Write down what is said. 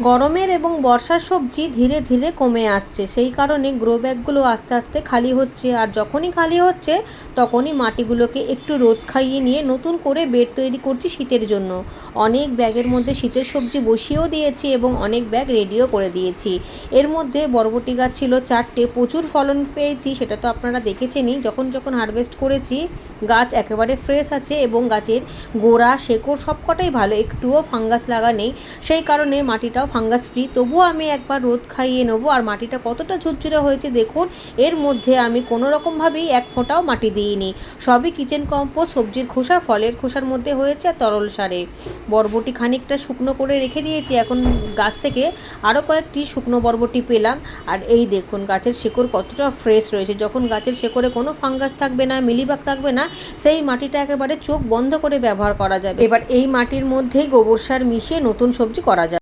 গরমের এবং বর্ষার সবজি ধীরে ধীরে কমে আসছে। সেই কারণে গ্রো ব্যাগগুলো আস্তে আস্তে খালি হচ্ছে। আর যখনই খালি হচ্ছে তখনই মাটিগুলোকে একটু রোদ খাইয়ে নিয়ে নতুন করে বেড তৈরি করছি শীতের জন্য। অনেক ব্যাগের মধ্যে শীতের সবজি বসিয়েও দিয়েছি এবং অনেক ব্যাগ রেডিও করে দিয়েছি। এর মধ্যে বরবটি গাছ ছিল, চারটে প্রচুর ফলন পেয়েছি, সেটা তো আপনারা দেখেছেনই। যখন যখন হারভেস্ট করেছি, গাছ একেবারে ফ্রেশ আছে এবং গাছের গোড়া, শেকড় সবকটাই ভালো, একটুও ফাঙ্গাস লাগা নেই। সেই কারণে মাটিটাও ফাঙ্গাস ফ্রি তবুও আমি একবার রোদ খাইয়ে নেব। আর মাটিটা কতটা ঝুরঝুরে হয়েছে দেখুন, এর মধ্যে আমি কোনো রকমভাবেই এক ফোঁটাও মাটি দিইনি সবই কিচেন কম্পোস্ট সবজির খোসা, ফলের খোসার মধ্যে হয়েছে আর তরল সারে বরবটি খানিকটা শুকনো করে রেখে দিয়েছি, এখন গাছ থেকে আরও কয়েকটি শুকনো বরবটি পেলাম। আর এই দেখুন, গাছের শেকড় কতটা ফ্রেশ রয়েছে। যখন গাছের শেকড়ে কোনো ফাঙ্গাস থাকবে না, মিলিবাগ থাকবে না, সেই মাটিটা একেবারে চোখ বন্ধ করে ব্যবহার করা যাবে। এবার এই মাটির মধ্যেই গোবর সার মিশিয়ে নতুন সবজি করা যাবে।